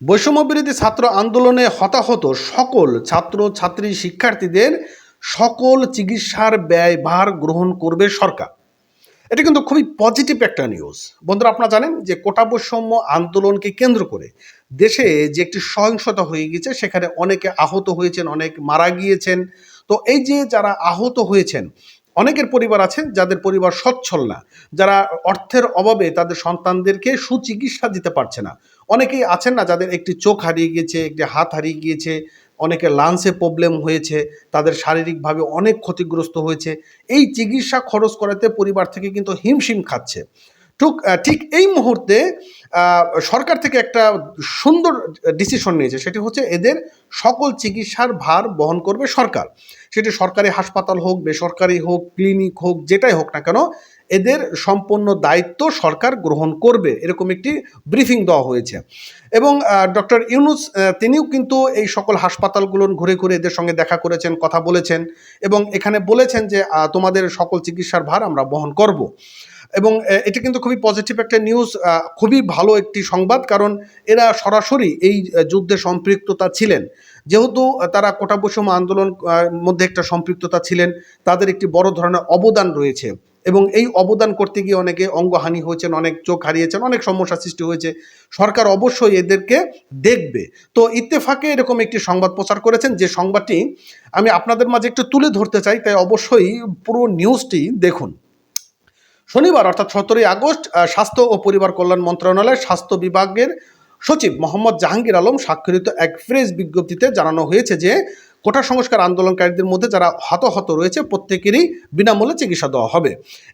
বৈষম্য বিরোধী ছাত্র আন্দোলনে হতাহত সকল ছাত্র, ছাত্রী, শিক্ষার্থীদের সকল চিকিৎসার ব্যয়ভার গ্রহণ করবে সরকার। এটা কিন্তু খুবই পজিটিভ একটা নিউজ বন্ধুরা, আপনারা জানেন যে কোটা বৈষম্য আন্দোলনকে কেন্দ্র করে দেশে যে একটি সহিংসতা হয়ে গেছে সেখানে অনেকে আহত হয়েছেন, অনেক মারা গিয়েছেন। তো এই যে যারা আহত হয়েছেন অনেকের পরিবার আছেন যাদের পরিবার সচ্ছল না, যারা অর্থের অভাবে তাদের সন্তানদেরকে সুচিকিৎসা দিতে পারছে না। অনেকেই আছেন না যাদের একটি চোখ হারিয়ে গিয়েছে, একটি হাত হারিয়ে গিয়েছে অনেকে লাংসে প্রবলেম হয়েছে, তাদের শারীরিকভাবে অনেক ক্ষতিগ্রস্ত হয়েছে। এই চিকিৎসা খরচ করাতে পরিবার থেকে কিন্তু হিমশিম খাচ্ছে। ঠিক ঠিক এই মুহূর্তে সরকার থেকে একটা সুন্দর ডিসিশন নিয়েছে। সেটি হচ্ছে এদের সকল চিকিৎসার ভার বহন করবে সরকার। সেটি সরকারি হাসপাতাল হোক, বেসরকারি হোক ক্লিনিক হোক, যেটাই হোক না কেন, এদের সম্পূর্ণ দায়িত্ব সরকার গ্রহণ করবে, এরকম একটি ব্রিফিং দেওয়া হয়েছে। এবং ডক্টর ইউনুস তিনিও কিন্তু এই সকল হাসপাতালগুলো ঘুরে ঘুরে এদের সঙ্গে দেখা করেছেন, কথা বলেছেন এবং এখানে বলেছেন যে তোমাদের সকল চিকিৎসার ভার আমরা বহন করব। এবং এটা কিন্তু খুবই পজিটিভ একটা নিউজ খুবই ভালো একটি সংবাদ, কারণ এরা সরাসরি এই যুদ্ধে সম্পৃক্ততা ছিলেন। যেহেতু তারা কোটা বৈষম্য আন্দোলন মধ্যে একটা সম্পৃক্ততা ছিলেন, তাদের একটি বড় ধরনের অবদান রয়েছে। এবং এই অবদান করতে গিয়ে অনেকে অঙ্গহানি হয়েছেন, অনেক চোখ হারিয়েছেন, অনেক সমস্যা সৃষ্টি হয়েছে। সরকার অবশ্যই এদেরকে দেখবে। তো ইত্তেফাকে এরকম একটি সংবাদ প্রচার করেছেন, যে সংবাদটি আমি আপনাদের মাঝে একটু তুলে ধরতে চাই, তাই অবশ্যই পুরো নিউজটি দেখুন। শনিবার, অর্থাৎ সতেরোই আগস্ট স্বাস্থ্য ও পরিবার কল্যাণ মন্ত্রণালয়ের স্বাস্থ্য বিভাগের সচিব মোহাম্মদ জাহাঙ্গীর আলম স্বাক্ষরিত এক প্রেস বিজ্ঞপ্তিতে জানানো হয়েছে যে, কোটা সংস্কার আন্দোলনকারীদের মধ্যে যারা হতাহত রয়েছে, প্রত্যেকেরই বিনামূল্যে চিকিৎসা দেওয়া হবে।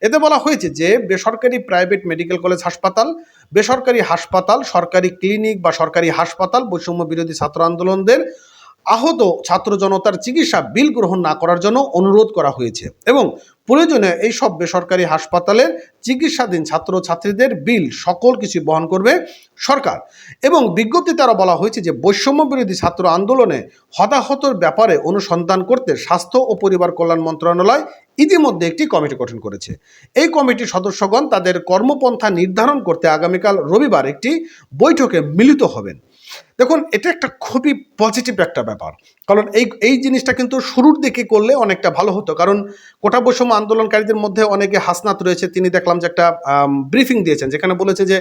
এতে বলা হয়েছে যে, বেসরকারি প্রাইভেট মেডিকেল কলেজ হাসপাতাল, বেসরকারি হাসপাতাল, সরকারি ক্লিনিক বা সরকারি হাসপাতাল, বৈষম্য বিরোধী ছাত্র আন্দোলনদের আহত ছাত্র জনতার চিকিৎসা বিল গ্রহণ না করার জন্য অনুরোধ করা হয়েছে এবং প্রয়োজনে এইসব বেসরকারি হাসপাতালের চিকিৎসাধীন ছাত্র ছাত্রীদের বিল সকল কিছু বহন করবে সরকার। এবং বিজ্ঞপ্তি আরও বলা হয়েছে যে বৈষম্য বিরোধী ছাত্র আন্দোলনে হতাহতর ব্যাপারে অনুসন্ধান করতে স্বাস্থ্য ও পরিবার কল্যাণ মন্ত্রণালয় ইতিমধ্যে একটি কমিটি গঠন করেছে। এই কমিটির সদস্যগণ তাদের কর্মপন্থা নির্ধারণ করতে আগামীকাল রবিবার একটি বৈঠকে মিলিত হবেন। দেখুন, এটা একটা খুবই পজিটিভ একটা ব্যাপার। কারণ এই এই জিনিসটা কিন্তু শুরুর দিকে করলে অনেকটা ভালো হতো। কারণ কোটা বৈষম্য আন্দোলনকারীদের মধ্যে অনেকে হাসনাত রয়েছে, তিনি দেখলাম যে একটা ব্রিফিং দিয়েছেন, যেখানে বলেছে যে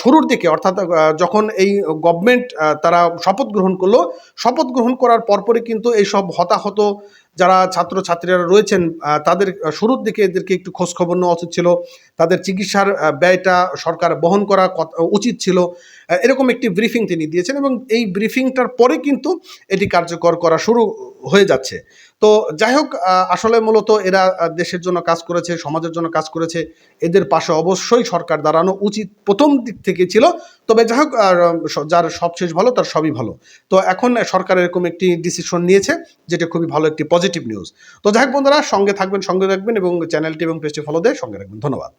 শুরুর দিকে, অর্থাৎ যখন এই গভর্নমেন্ট তারা শপথ গ্রহণ করল, শপথ গ্রহণ করার পরপরই কিন্তু এইসব হতাহত যারা ছাত্র ছাত্রীরা রয়েছেন তাদের শুরুর দিকে এদেরকে একটু খোঁজখবর নেওয়া উচিত ছিল। তাদের চিকিৎসার ব্যয়টা সরকার বহন করা উচিত ছিল। এরকম একটি ব্রিফিং তিনি দিয়েছেন এবং এই ব্রিফিংটার পরে কিন্তু এটি কার্যকর করা শুরু হয়ে যাচ্ছে। তো যাই হোক আসলে মূলত এরা দেশের জন্য কাজ করেছে, সমাজের জন্য কাজ করেছে। এদের পাশে অবশ্যই সরকার দাঁড়ানো উচিত। প্রথম দিক থেকে ছিল, তবে যাই হোক যার সবশেষ ভালো, তার সবই ভালো। তো এখন সরকার এরকম একটি ডিসিশন নিয়েছে, যেটা খুবই ভালো একটি পজিটিভ নিউজ তো যাই হোক বন্ধুরা, সঙ্গে থাকবেন, সঙ্গে রাখবেন এবং চ্যানেলটি এবং পেজটি ফলো দিয়ে সঙ্গে রাখবেন। ধন্যবাদ।